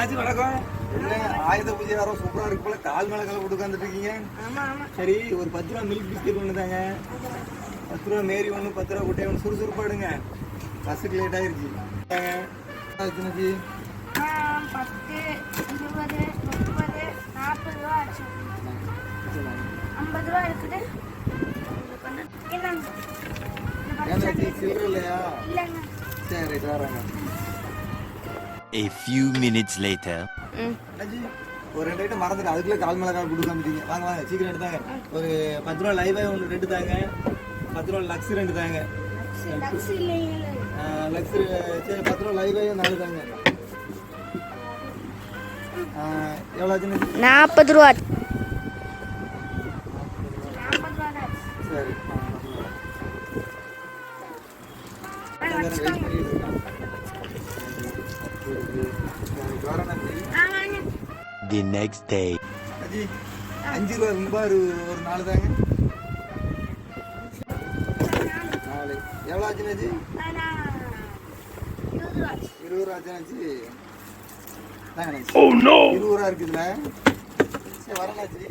அண்ணாச்சி வணக்கம்? என்ன ஆயுத பூஜை வர சூப்பரா இருக்கு போல. கால் மேல உட்காந்துட்டு இருக்கீங்க சரி ஒரு பத்து ரூபா மில்க் பிஸ்கெட் ஒன்று தாங்க. பத்து ரூபா மேரி ஒன்று பத்து ரூபா குட்டை ஒன்று சுறுசுறுப்பா எடுங்க. பஸ்ஸுக்கு லேட் ஆயிருச்சு. பத்து இருபது முப்பது நாற்பது ரூபா ஆச்சு. ஐம்பது ரூபா இருக்குது. சில்லற இல்லையா? இல்லைங்க. சரி ரைட் வராங்க. A few minutes later. ஒரு ரெண்டு ஐட்டம் மறந்துட்டு அதுக்குள்ளே கால் மேல கால் கொடுக்க மாட்டீங்க. வாங்க வாங்க சீக்கிரம் எடுத்தாங்க. ஒரு பத்து ரூபா லைவாக ஒன்று ரெண்டு தாங்க. பத்து ரூபா லக்ஸ் ரெண்டு தாங்க. லக்ஸ் சரி பத்து ரூபா லைவாக நாலு தாங்க. எவ்வளோ ஆச்சுன்னு? நாற்பது ரூபா. சரி Next day. அஜி அஞ்சு ரூபா ரொம்ப ஒரு ஒரு நாலு தாங்க எவ்வளோ ஆச்சுன்னு அஜி ஆ, நான் இருபது ரூபா ஆச்சு. இருபது ரூபா ஆச்சுன்னு அஜி தாங்க அண்ணாச்சி. இருபது ரூபா இருக்குதுல்ல சரி அஜி